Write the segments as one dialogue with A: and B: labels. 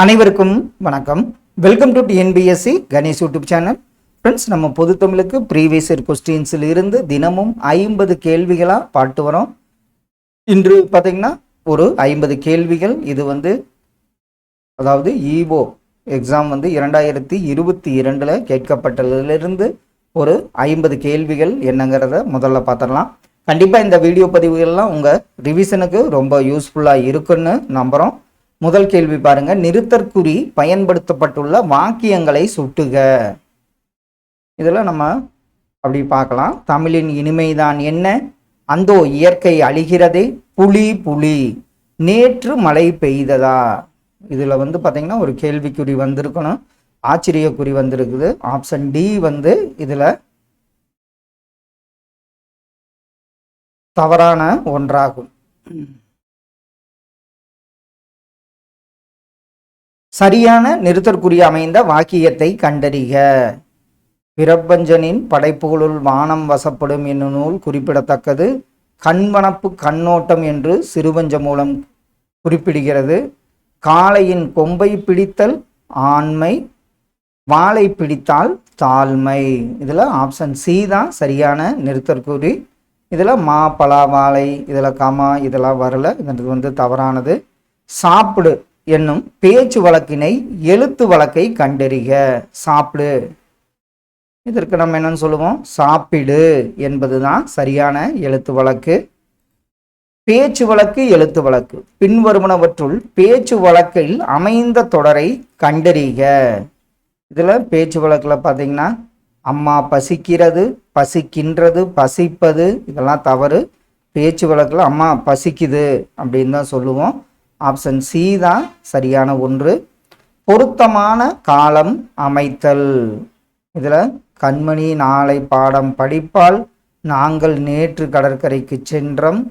A: அனைவருக்கும் வணக்கம். Welcome to TNPSC Ganesh YouTube channel friends நம்ம பொது தமிழுக்கு ப்ரீவியஸ் இயர் கொஸ்டின்ஸில் இருந்து தினமும் ஐம்பது கேள்விகளாக பாட்டு வரோம். இன்று பார்த்தீங்கன்னா ஒரு ஐம்பது கேள்விகள். இது வந்து அதாவது ஈவோ எக்ஸாம் வந்து இரண்டாயிரத்தி இருபத்தி இரண்டில் கேட்கப்பட்டதிலிருந்து ஒரு ஐம்பது கேள்விகள் என்னங்கிறத முதல்ல பார்த்துடலாம் கண்டிப்பாக இந்த வீடியோ பதிவுகள்லாம் உங்கள் ரிவிஷனுக்கு ரொம்ப யூஸ்ஃபுல்லாக இருக்குன்னு நம்புகிறோம் முதல் கேள்வி பாருங்க. நிறுத்தற்குறி பயன்படுத்தப்பட்டுள்ள வாக்கியங்களை சுட்டுக. இதில் நம்ம அப்படி பார்க்கலாம். தமிழின் இனிமைதான் என்ன? அந்தோ இயற்கை அழிகிறதே புலி புலி. நேற்று மழை பெய்ததா? இதில் வந்து பார்த்தீங்கன்னா ஒரு கேள்விக்குறி வந்திருக்கணும். ஆச்சரியக்குறி வந்திருக்குது. ஆப்ஷன் டி வந்து இதில் தவறான ஒன்றாகும். சரியான நிறுத்தற்குரிய அமைந்த வாக்கியத்தை கண்டறிக. பிரபஞ்சனின் படைப்புகளுள் வானம் வசப்படும் என்னும் நூல் குறிப்பிடத்தக்கது. கண்வனப்பு கண்ணோட்டம் என்று சிறுவஞ்ச மூலம் குறிப்பிடுகிறது. காளையின் கொம்பை பிடித்தல் ஆண்மை வாளை பிடித்தால் தாழ்மை. இதில் ஆப்ஷன் சி தான் சரியான நிறுத்தற்குறி. இதில் மா பலா வாழை இதில் கமா இதெல்லாம் வரல. இது வந்து தவறானது. சாப்பிடு. என்னும் பேச்சு வழக்கினை எழுத்து வழக்கை கண்டறிக. சாப்பிடு. இதற்கு நம்ம என்னன்னு சொல்லுவோம்? சாப்பிடு என்பதுதான் சரியான எழுத்து வழக்கு. பேச்சு வழக்கு எழுத்து வழக்கு. பின்வருவனவற்றுள் பேச்சு வழக்கில் அமைந்த தொடரை கண்டறிக. இதில் பேச்சு வழக்கில் பார்த்தீங்கன்னா அம்மா பசிக்கிறது பசிக்கின்றது பசிப்பது இதெல்லாம் தவறு. பேச்சு வழக்கில் அம்மா பசிக்குது அப்படின்னு தான் சொல்லுவோம். ஆப்ஷன் சி தான் சரியான ஒன்று. பொருத்தமான காலம் அமைத்தல். இதில் கண்மணி நாளை பாடம் படிப்பால் நாங்கள் நேற்று கடற்கரைக்கு சென்றோம்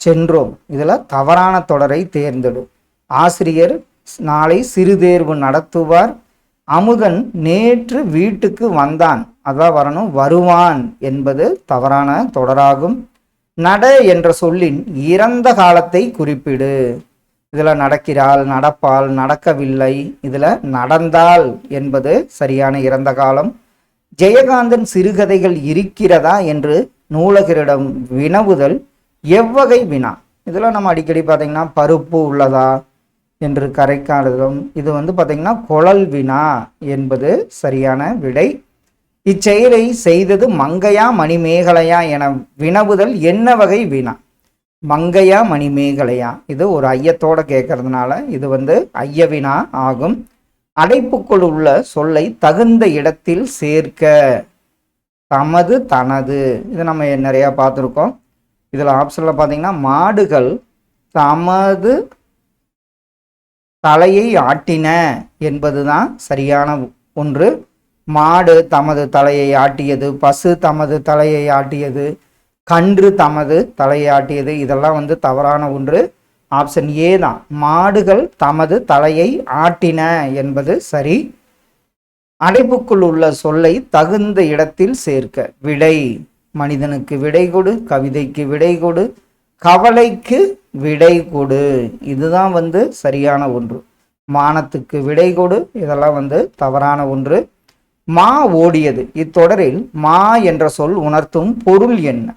A: சென்றோம். இதில் தவறான தொடரை தேர்ந்தெடு ஆசிரியர் நாளை சிறுதேர்வு நடத்துவார். அமுதன் நேற்று வீட்டுக்கு வந்தான். அதான் வரணும். வருவான் என்பது தவறான தொடராகும். நட என்ற சொல்லின் இறந்த காலத்தை குறிப்பிடு. இதில் நடக்கிறாள் நடப்பால் நடக்கவில்லை. இதில் நடந்தால் என்பது சரியான இறந்த காலம். ஜெயகாந்தன் சிறுகதைகள் இருக்கிறதா என்று நூலகரிடம் வினவுதல் எவ்வகை வினா. இதில் நம்ம அடிக்கடி பார்த்தீங்கன்னா பருப்பு உள்ளதா என்று கரைக்காடுதலும் இது வந்து பார்த்தீங்கன்னா குழல் வினா என்பது சரியான விடை. இச்செயலை செய்தது மங்கையா மணிமேகலையா என வினவுதல் என்ன வகை வினா. மங்கையா மணிமேகலையா? இது ஒரு ஐயத்தோட கேட்கறதுனால இது வந்து ஐயவினா ஆகும். அடைப்புக்குள் உள்ள சொல்லை தகுந்த இடத்தில் சேர்க்க. தமது தனது. இது நம்ம நிறையா பார்த்துருக்கோம். இதில் ஆப்ஷனில் பார்த்தீங்கன்னா மாடுகள் தமது தலையை ஆட்டின என்பது தான் சரியான ஒன்று. மாடு தமது தலையை ஆட்டியது பசு தமது தலையை ஆட்டியது கன்று தமது தலையை ஆட்டியது இதெல்லாம் வந்து தவறான ஒன்று. ஆப்ஷன் ஏ தான். மாடுகள் தமது தலையை ஆட்டின என்பது சரி. அடைப்புக்குள் உள்ள சொல்லை தகுந்த இடத்தில் சேர்க்க. விடை. மனிதனுக்கு விடை கொடு. கவிதைக்கு விடை கொடு. கவலைக்கு விடை கொடு. இதுதான் வந்து சரியான ஒன்று. மானத்துக்கு விடை கொடு. இதெல்லாம் வந்து தவறான ஒன்று. மா ஓடியது. இத்தொடரில் மா என்ற சொல் உணர்த்தும் பொருள் என்ன?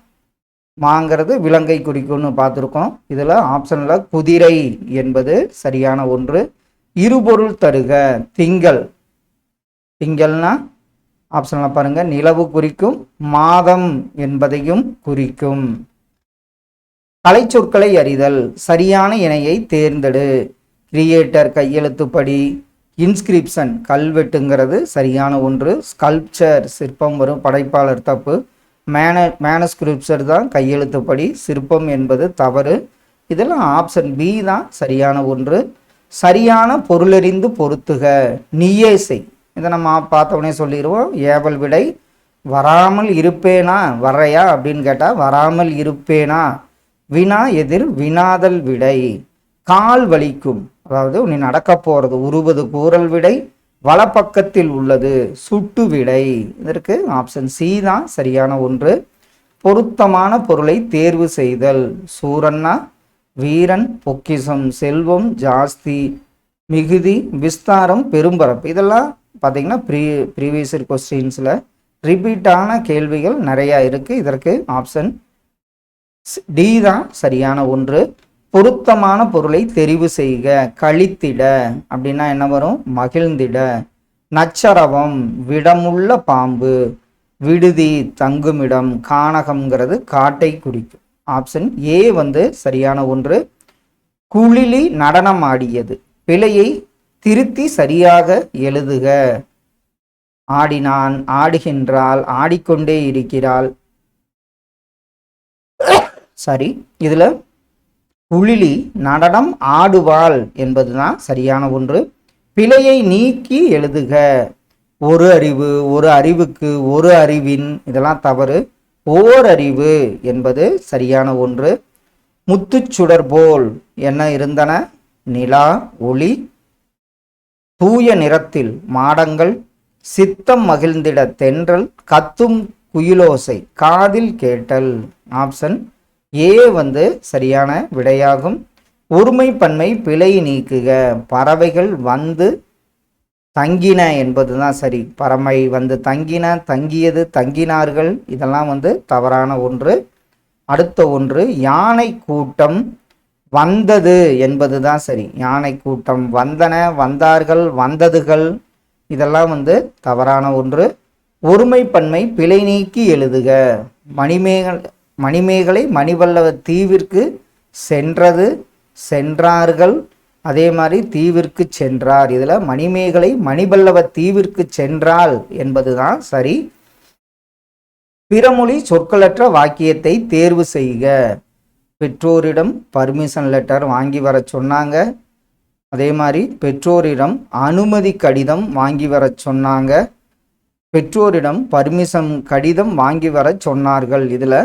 A: மாங்கிறது விலங்கை குறிக்கும்னு பார்த்துருக்கோம். இதில் ஆப்ஷனில் குதிரை என்பது சரியான ஒன்று. இருபொருள் தருக திங்கள். திங்கள்னா ஆப்ஷனில் பாருங்கள் நிலவு குறிக்கும் மாதம் என்பதையும் குறிக்கும். கலைச்சொற்களை அறிதல் சரியான இணையை தேர்ந்தெடு. கிரியேட்டர் கையெழுத்துப்படி இன்ஸ்கிரிப்ஷன் கல்வெட்டுங்கிறது சரியான ஒன்று. ஸ்கல்ப்சர் சிற்பம் வரும் படைப்பாளர் தப்பு. மேன மேனஸ்கிரிப்சர் தான் கையெழுத்துப்படி சிற்பம் என்பது தவறு. இதெல்லாம் ஆப்ஷன் பி தான் சரியான ஒன்று. சரியான பொருளறிந்து பொருத்துக நீயே செய். இதை நம்ம பார்த்த உடனே சொல்லிடுவோம் ஏவல் விடை வராமல் இருப்பேனா வரையா? அப்படின்னு கேட்டால் வராமல் இருப்பேனா? வினா எதிர் வினாதல் விடை. கால் வலிக்கும். அதாவது நீ நடக்க போகிறது உருவது கூறல் விடை. வலப்பக்கத்தில் உள்ளது. சுட்டு விடை. இதற்கு ஆப்ஷன் சி தான் சரியான ஒன்று. பொருத்தமான பொருளை தேர்வு செய்தல். சூரன்னா வீரன் பொக்கிசம் செல்வம் ஜாஸ்தி மிகுதி விஸ்தாரம் பெரும்பரப்பு. இதெல்லாம் பார்த்தீங்கன்னா ப்ரீ ப்ரீவியஸ் கொஸ்டின்ஸில் ரிப்பீட்டான கேள்விகள் நிறையா இருக்குது இதற்கு ஆப்ஷன் டி தான் சரியான ஒன்று. பொருத்தமான பொருளை தெரிவு செய்க கழித்திட அப்படின்னா என்ன வரும்? மகிழ்ந்திட. நச்சரவம் விடமுள்ள பாம்பு விடுதி தங்குமிடம் கானகம்ங்கிறது காட்டை குறிக்கும். ஆப்ஷன் ஏ வந்து சரியான ஒன்று. குளிலி நடனம் ஆடியது பிழையை திருத்தி சரியாக எழுதுக. ஆடினான் ஆடுகின்றாள் ஆடிக்கொண்டே இருக்கிறாள். சரி இதுல குளிலி நடனம் ஆடுவாள் என்பதுதான் சரியான ஒன்று. பிழையை நீக்கி எழுதுக. ஒரு அறிவு ஒரு அறிவுக்கு ஒரு அறிவின் இதெல்லாம் தவறு. ஓர் அறிவு என்பது சரியான ஒன்று. முத்துச்சுடர் போல் என்ன இருந்தன? நிலா ஒளி தூய நிறத்தில் மாடங்கள் சித்தம் மகிழ்ந்திட தென்றல் கத்தும் குயிலோசை காதில் கேட்டல் ஆப்ஷன் ஏ வந்து சரியான விடையாகும். ஒருமை பன்மை பிழை நீக்குக. பறவைகள் வந்து தங்கின என்பது தான் சரி. பறவை வந்து தங்கின தங்கியது தங்கினார்கள். இதெல்லாம் வந்து தவறான ஒன்று. அடுத்த ஒன்று யானை கூட்டம் வந்தது என்பது தான் சரி. யானை கூட்டம் வந்தன வந்தார்கள் வந்ததுகள். இதெல்லாம் வந்து தவறான ஒன்று. ஒருமை பன்மை பிழை நீக்கி எழுதுக. மணிமேகல் மணிமேகலை மணிவல்லவ தீவிற்கு சென்றது சென்றார்கள். அதே மாதிரி தீவிற்கு சென்றார். இதில் மணிமேகலை மணிபல்லவ தீவிற்கு சென்றாள் என்பதுதான் சரி. பிறமொழி சொற்களற்ற வாக்கியத்தை தேர்வு செய்க. பெற்றோரிடம் பர்மிஷன் லெட்டர் வாங்கி வர சொன்னாங்க. அதே மாதிரி பெற்றோரிடம் அனுமதி கடிதம் வாங்கி வர சொன்னாங்க. பெற்றோரிடம் பர்மிஷன் கடிதம் வாங்கி வர சொன்னார்கள். இதில்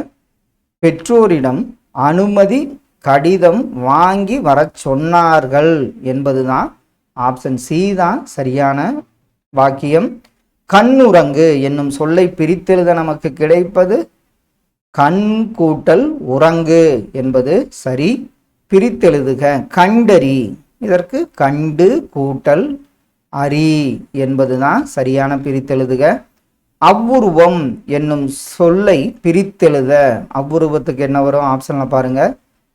A: பெற்றோரிடம் அனுமதி கடிதம் வாங்கி வர சொன்னார்கள் என்பதுதான் ஆப்ஷன் சி தான் சரியான வாக்கியம். கண்ணுறங்கு என்னும் சொல்லை பிரித்தெழுத நமக்கு கிடைப்பது கண் கூட்டல் உறங்கு என்பது சரி. பிரித்தெழுதுக கண்டறி இதற்கு கண்டு கூட்டல் அரி என்பதுதான் சரியான பிரித்தெழுதுக. அவ்வுருவம் என்னும் சொல்லை பிரித்தெழுத. அவ்வுருவத்துக்கு என்ன வரும்? ஆப்ஷன்ல பாருங்க.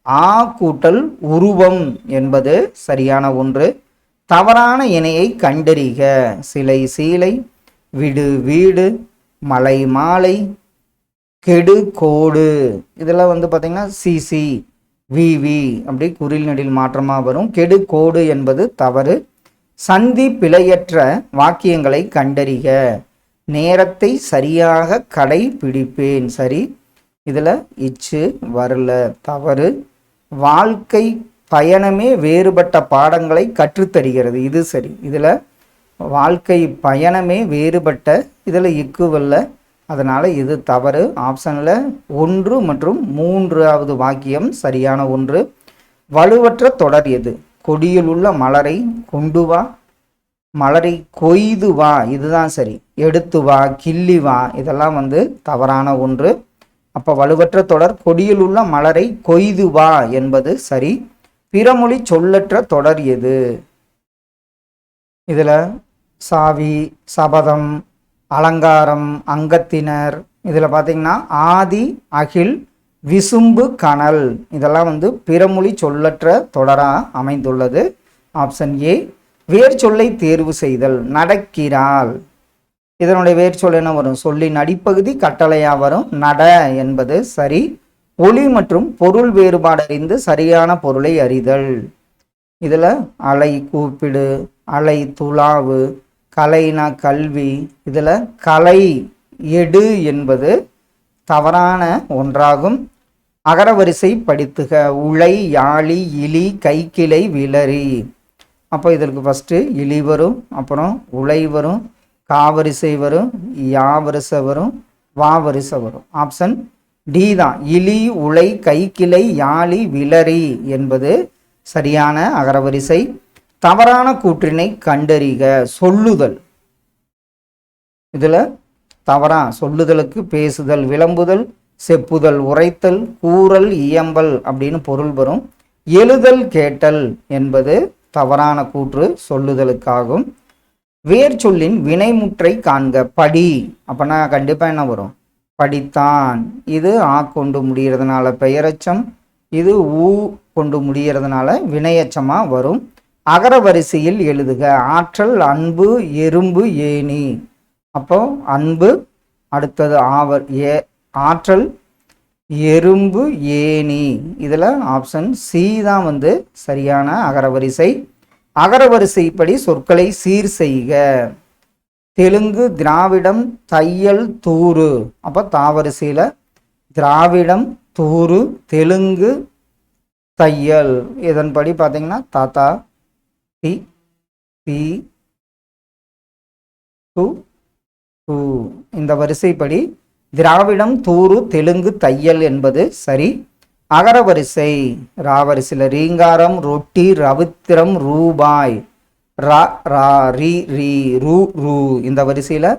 A: ஆ கூட்டல் உருவம் என்பது சரியான ஒன்று. தவறான இணையை கண்டறிக. சிலை சீலை விடு வீடு மலை மாலை கெடு கோடு. இதெல்லாம் வந்து பார்த்தீங்கன்னா சிசி விவி அப்படி குறில் நெடில் மாற்றமாக வரும். கெடு கோடு என்பது தவறு. சந்தி பிழையற்ற வாக்கியங்களை கண்டறிக. நேரத்தை சரியாக கடைபிடிப்பேன். சரி இதில் இச்சு வரல தவறு. வாழ்க்கை பயணமே வேறுபட்ட பாடங்களை கற்றுத்தருகிறது. இது சரி. இதில் வாழ்க்கை பயணமே வேறுபட்ட இதில் இக்குவல்ல. அதனால் இது தவறு. ஆப்ஷனில் ஒன்று மற்றும் மூன்றாவது வாக்கியம் சரியான ஒன்று. வலுவற்ற தொடர் எது? கொடியில் உள்ள மலரை கொண்டு வா. மலரை கொய்து வா இதுதான் சரி. எடுத்து வா கிள்ளி வா இதெல்லாம் வந்து தவறான ஒன்று. அப்போ வலுவற்ற தொடர் கொடியில் உள்ள மலரை கொய்து வா என்பது சரி. பிறமொழி சொல்லற்ற தொடர் எது? இதில் சாவி சபதம் அலங்காரம் அங்கத்தினர் இதில் பார்த்தீங்கன்னா ஆதி அகில் விசும்பு கனல். இதெல்லாம் வந்து பிறமொழி சொல்லற்ற தொடராக அமைந்துள்ளது. ஆப்ஷன் ஏ வேர் சொல்லை தேர்வு செய்தல் நடக்கிறாள். இதனுடைய வேர் சொல் என்ன வரும்? சொல்லின் அடிப்பகுதி கட்டளையா வரும். நட என்பது சரி. ஒளி மற்றும் பொருள் வேறுபாடு அறிந்து சரியான பொருளை அறிதல். இதில் அலை கூப்பிடு அலை துளாவு கலைனா கல்வி இதில் கலை எடு என்பது தவறான ஒன்றாகும். அகரவரிசை படித்துக உளை யாழி இலி கைக்கிளை விளரி. அப்போ இதற்கு ஃபஸ்ட்டு இலி வரும் அப்புறம் உலை வரும் காவரிசை வரும் யாவரிசை வரும் வாவரிசை வரும். ஆப்ஷன் டி தான். இலி உலை கைக்கிளை யாழி விலரி என்பது சரியான அகரவரிசை. தவறான கூற்றினை கண்டறிக சொல்லுதல். இதில் தவறா சொல்லுதலுக்கு பேசுதல் விளம்புதல் செப்புதல் உரைத்தல் கூறல் இயம்பல் அப்படின்னு பொருள் வரும். எழுதல் கேட்டல் என்பது தவறான கூற்று சொல்லுதலுக்காகும். வேர் சொல்லின் வினைமுற்றை காண்க படி. அப்பனா கண்டிப்பாக என்ன வரும்? படித்தான். இது ஆ கொண்டு முடிகிறதுனால பெயரச்சம். இது ஊ கொண்டு முடிகிறதுனால வினையச்சமாக வரும். அகர வரிசையில் எழுதுக ஆற்றல் அன்பு எறும்பு ஏணி. அப்போ அன்பு அடுத்தது ஆவர் ஏ ஆற்றல் எறும்பு ஏணி. இதில் ஆப்ஷன் சி தான் வந்து சரியான அகரவரிசை அகரவரிசைப்படி சொற்களை சீர் செய்க. தெலுங்கு திராவிடம் தையல் தூறு. அப்போ தாவரிசையில் திராவிடம் தூறு தெலுங்கு தையல். இதன்படி பார்த்தீங்கன்னா தாத்தா தி தி டு இந்த வரிசைப்படி திராவிடம் தூரு தெலுங்கு தையல் என்பது சரி. அகரவரிசை ராவரிசையில் ரீங்காரம் ரொட்டி ரவித்திரம் ரூபாய் ரா ரா ரீ ரீ ரூ ரூ. இந்த வரிசையில்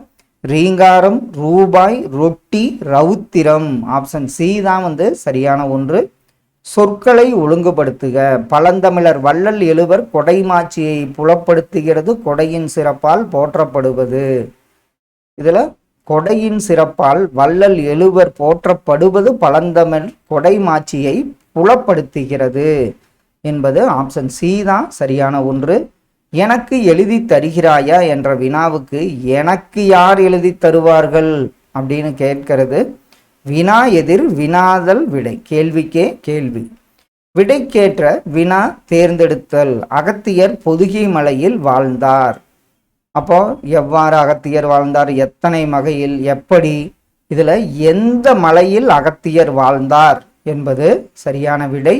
A: ரீங்காரம் ரூபாய் ரொட்டி ரவுத்திரம். ஆப்ஷன் சி தான் வந்து சரியான ஒன்று. சொற்களை ஒழுங்குபடுத்துக. பழந்தமிழர் வள்ளல் எழுவர் கொடைமாட்சியை புலப்படுத்துகிறது கொடையின் சிறப்பால் போற்றப்படுவது. இதில் கொடையின் சிறப்பால் வள்ளல் எழுவர் போற்றப்படுவது பழந்தமிழ் கொடைமாட்சியை புலப்படுத்துகிறது என்பது ஆப்ஷன் சி தான். சரியான ஒன்று. எனக்கு எழுதி தருகிறாயா என்ற வினாவுக்கு எனக்கு யார் எழுதி தருவார்கள் அப்படின்னு கேட்கிறது. வினா எதிர் வினாதல் விடை. கேள்விக்கே கேள்வி. விடைக்கேற்ற வினா தேர்ந்தெடுத்தல். அகத்தியர் பொதுகை மலையில் வாழ்ந்தார். அப்போ எவ்வாறு அகத்தியர் வாழ்ந்தார்? எத்தனை மகையில்? எப்படி? இதில் எந்த மலையில் அகத்தியர் வாழ்ந்தார்? என்பது சரியான விடை.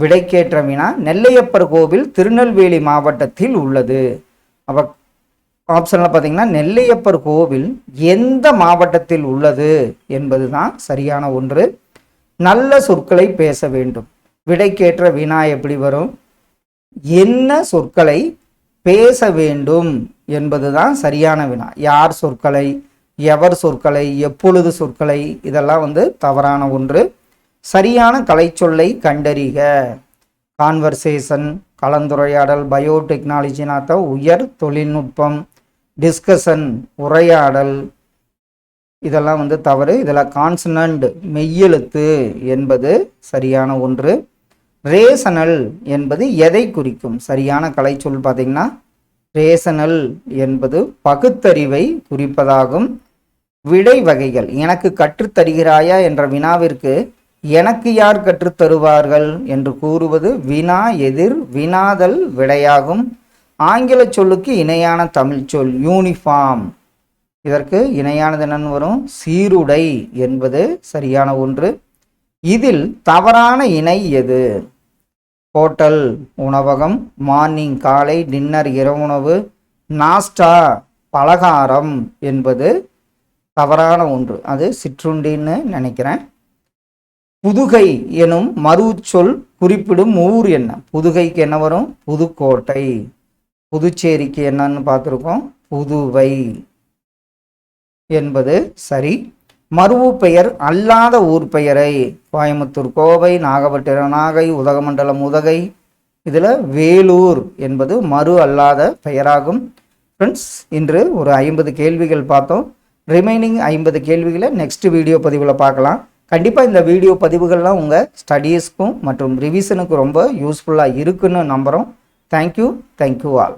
A: விடைக்கேற்ற வினா நெல்லையப்பர் கோவில் திருநெல்வேலி மாவட்டத்தில் உள்ளது. அப்போ ஆப்ஷனில் பார்த்தீங்கன்னா நெல்லையப்பர் கோவில் எந்த மாவட்டத்தில் உள்ளது? என்பது தான் சரியான ஒன்று. நல்ல சொற்களை பேச வேண்டும். விடைக்கேற்ற வினா எப்படி வரும்? என்ன சொற்களை பேச வேண்டும் என்பதுதான் சரியான வினா. யார் சொற்களை எவர் சொற்களை எப்பொழுது சொற்களை இதெல்லாம் வந்து தவறான ஒன்று. சரியான கலைச்சொல்லை கண்டறிக. கான்வர்சேஷன் கலந்துரையாடல் பயோடெக்னாலஜினாத்த உயர் தொழில்நுட்பம் டிஸ்கஷன் உரையாடல். இதெல்லாம் வந்து தவறு. இதில் கான்சனண்ட் மெய்யெழுத்து என்பது சரியான ஒன்று. ரேசனல் என்பது எதை குறிக்கும்? சரியான கலைச்சொல் பார்த்தீங்கன்னா ரேசனல் என்பது பகுத்தறிவை குறிப்பதாகும். விடை வகைகள். எனக்கு கற்றுத்தருகிறாயா என்ற வினாவிற்கு எனக்கு யார் கற்றுத்தருவார்கள் என்று கூறுவது வினா எதிர் வினாதல் விடையாகும். ஆங்கில சொல்லுக்கு இணையான தமிழ் சொல் யூனிஃபார்ம் இதற்கு இணையானது என்னன்னு வரும்? சீருடை என்பது சரியான ஒன்று. இதில் தவறான இணை எது? ஹோட்டல் உணவகம் மார்னிங் காலை டின்னர் இரவுணவு நாஸ்டா பலகாரம் என்பது தவறான ஒன்று. அது சிற்றுண்டின்னு நினைக்கிறேன். புதுகை எனும் மறுச்சொல் குறிப்பிடும் ஊர் என்ன? புதுகைக்கு என்ன வரும்? புதுக்கோட்டை. புதுச்சேரிக்கு என்னன்னு பார்த்துருக்கோம். புதுவை என்பது சரி. மறுவு பெயர் அல்லாத ஊர் பெயரை. கோயம்புத்தூர் கோவை நாகப்பட்டினம் நாகை உதகமண்டலம் உதகை. இதில் வேலூர் என்பது மறு அல்லாத பெயராகும். ஃப்ரெண்ட்ஸ் இன்று ஒரு ஐம்பது கேள்விகள் பார்த்தோம். ரிமைனிங் ஐம்பது கேள்விகளை நெக்ஸ்ட் வீடியோ பதிவில் பார்க்கலாம். கண்டிப்பாக இந்த வீடியோ பதிவுகள்லாம் உங்கள் ஸ்டடீஸ்க்கும் மற்றும் ரிவிஷனுக்கும் ரொம்ப யூஸ்ஃபுல்லாக இருக்குன்னு நம்புகிறோம் தேங்க்யூ தேங்க்யூ ஆல்